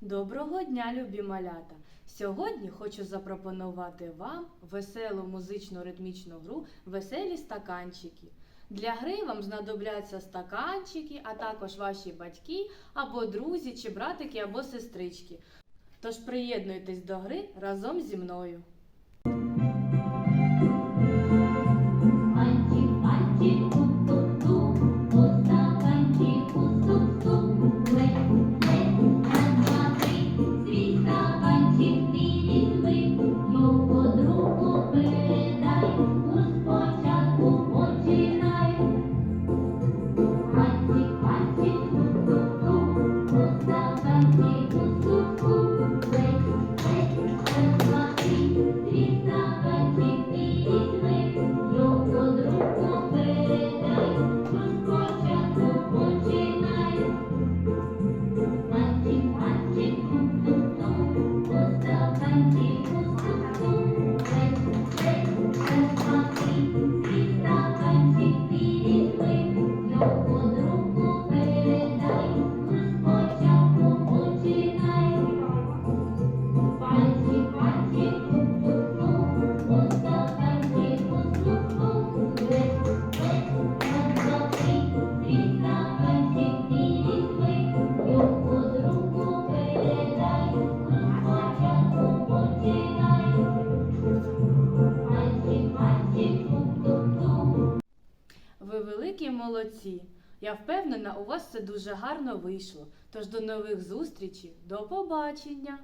Доброго дня, любі малята! Сьогодні хочу запропонувати вам веселу музично ритмічну гру Веселі стаканчики. Для гри вам знадобляться стаканчики, а також ваші батьки або друзі, чи братики або сестрички. Тож приєднуйтесь до гри разом зі мною. Uh, uh, uh. Великі молодці! Я впевнена, у вас все дуже гарно вийшло. Тож до нових зустрічей, до побачення!